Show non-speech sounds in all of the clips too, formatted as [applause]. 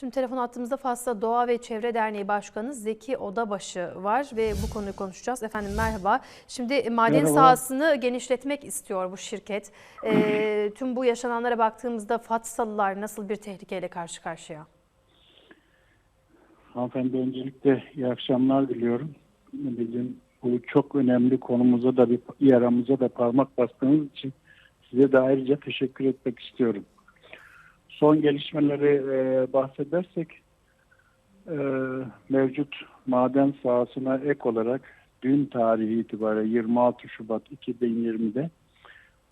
Şimdi telefon attığımızda Fas'ta Doğa ve Çevre Derneği Başkanı Zeki Odabaşı var ve bu konuyu konuşacağız. Efendim merhaba. Şimdi maden Merhaba. sahasını genişletmek istiyor bu şirket. Ee, tüm bu yaşananlara baktığımızda Fatsalılar nasıl bir tehlikeyle karşı karşıya? Hanımefendi öncelikle iyi akşamlar diliyorum. Bizim bu çok önemli konumuza da bir yaramıza da parmak bastığınız için size de ayrıca teşekkür etmek istiyorum. Son gelişmeleri e, bahsedersek e, mevcut maden sahasına ek olarak dün tarihi itibariyle 26 Şubat 2020'de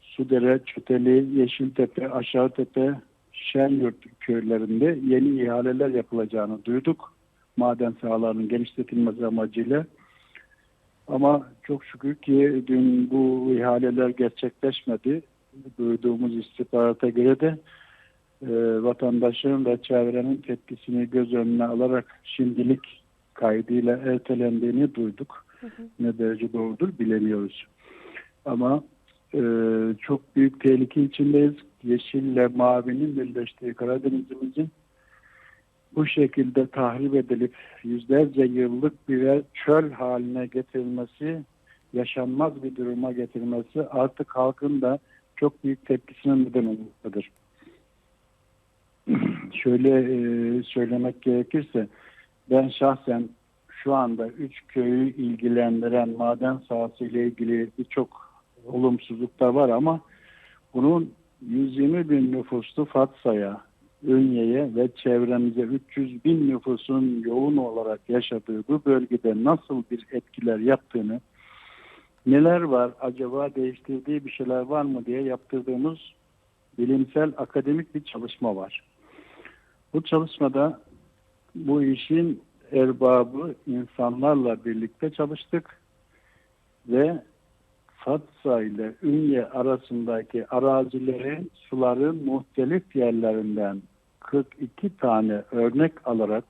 Sudere, Çöteli, Yeşiltepe, Aşağıtepe, Şenyurt köylerinde yeni ihaleler yapılacağını duyduk. Maden sahalarının genişletilmesi amacıyla. Ama çok şükür ki dün bu ihaleler gerçekleşmedi. Duyduğumuz istihbarata göre de vatandaşın ve çevrenin tepkisini göz önüne alarak şimdilik kaydıyla ertelendiğini duyduk. Ne derece doğrudur bilemiyoruz. Ama e, çok büyük tehlike içindeyiz. Yeşille mavinin birleştiği Karadenizimizin bu şekilde tahrip edilip yüzlerce yıllık birer çöl haline getirilmesi, yaşanmaz bir duruma getirmesi artık halkın da çok büyük tepkisine neden olmaktadır. Şöyle e, söylemek gerekirse ben şahsen şu anda üç köyü ilgilendiren maden sahası ile ilgili birçok olumsuzluklar var ama bunun 120 bin nüfuslu Fatsa'ya, Ünye'ye ve çevremize 300 bin nüfusun yoğun olarak yaşadığı bu bölgede nasıl bir etkiler yaptığını, neler var acaba değiştirdiği bir şeyler var mı diye yaptırdığımız bilimsel akademik bir çalışma var. Bu çalışmada bu işin erbabı insanlarla birlikte çalıştık ve Fatsa ile Ünye arasındaki arazilerin suların muhtelif yerlerinden 42 tane örnek alarak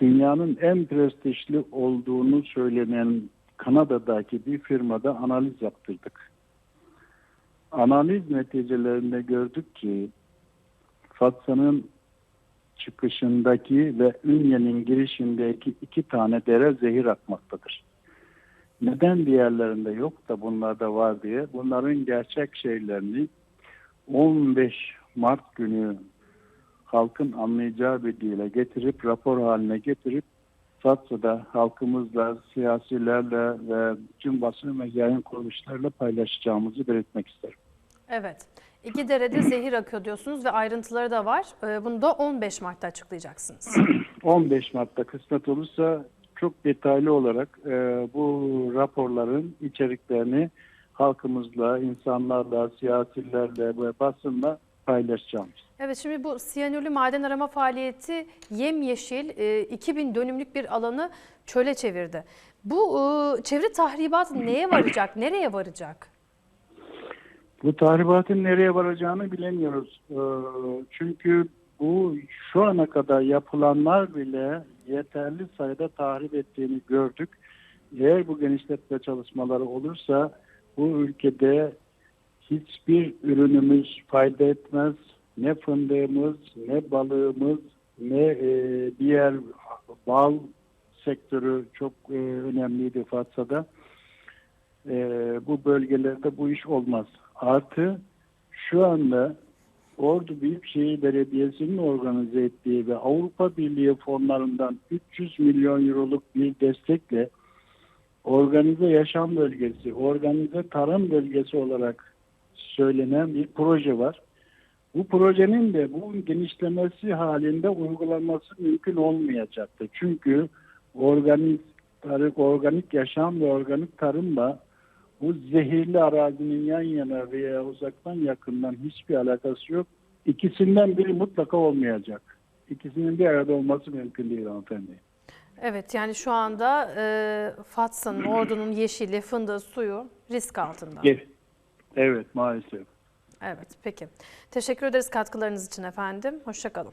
dünyanın en prestijli olduğunu söylenen Kanada'daki bir firmada analiz yaptırdık. Analiz neticelerinde gördük ki Fatsa'nın çıkışındaki ve Ünye'nin girişindeki iki tane dere zehir akmaktadır. Neden diğerlerinde yok da bunlarda var diye bunların gerçek şeylerini 15 Mart günü halkın anlayacağı bir dile getirip rapor haline getirip Fatsa'da halkımızla, siyasilerle ve tüm basın ve yayın kuruluşlarıyla paylaşacağımızı belirtmek isterim. Evet. İki derede zehir akıyor diyorsunuz ve ayrıntıları da var. Ee, Bunu da 15 Mart'ta açıklayacaksınız. [clears throat] 15 Mart'ta kısmet olursa çok detaylı olarak e, bu raporların içeriklerini halkımızla, insanlarla, siyasilerle ve basınla paylaşacağım. Evet şimdi bu siyanürlü maden arama faaliyeti yemyeşil e, 2000 dönümlük bir alanı çöle çevirdi. Bu e, çevre tahribatı neye varacak, nereye varacak? Bu tahribatın nereye varacağını bilemiyoruz. E, çünkü bu şu ana kadar yapılanlar bile yeterli sayıda tahrip ettiğini gördük. Eğer bu genişletme çalışmaları olursa bu ülkede hiçbir ürünümüz fayda etmez. Ne fındığımız, ne balığımız, ne e, diğer bal sektörü çok e, önemliydi Fatsa'da. E, bu bölgelerde bu iş olmaz. Artı şu anda Ordu Büyükşehir Belediyesi'nin organize ettiği ve Avrupa Birliği fonlarından 300 milyon euroluk bir destekle organize yaşam bölgesi, organize tarım bölgesi olarak söylenen bir proje var. Bu projenin de bu genişlemesi halinde uygulanması mümkün olmayacaktır. Çünkü organik, tarım, organik yaşam ve organik tarımla bu zehirli arazinin yan yana veya uzaktan yakından hiçbir alakası yok. İkisinden biri mutlaka olmayacak. İkisinin bir arada olması mümkün değil hanımefendi. Evet yani şu anda e, Fatsa'nın, [clears throat] Ordu'nun yeşili, fındığı, suyu risk altında. Evet, evet maalesef. Evet peki. Teşekkür ederiz katkılarınız için efendim. Hoşçakalın.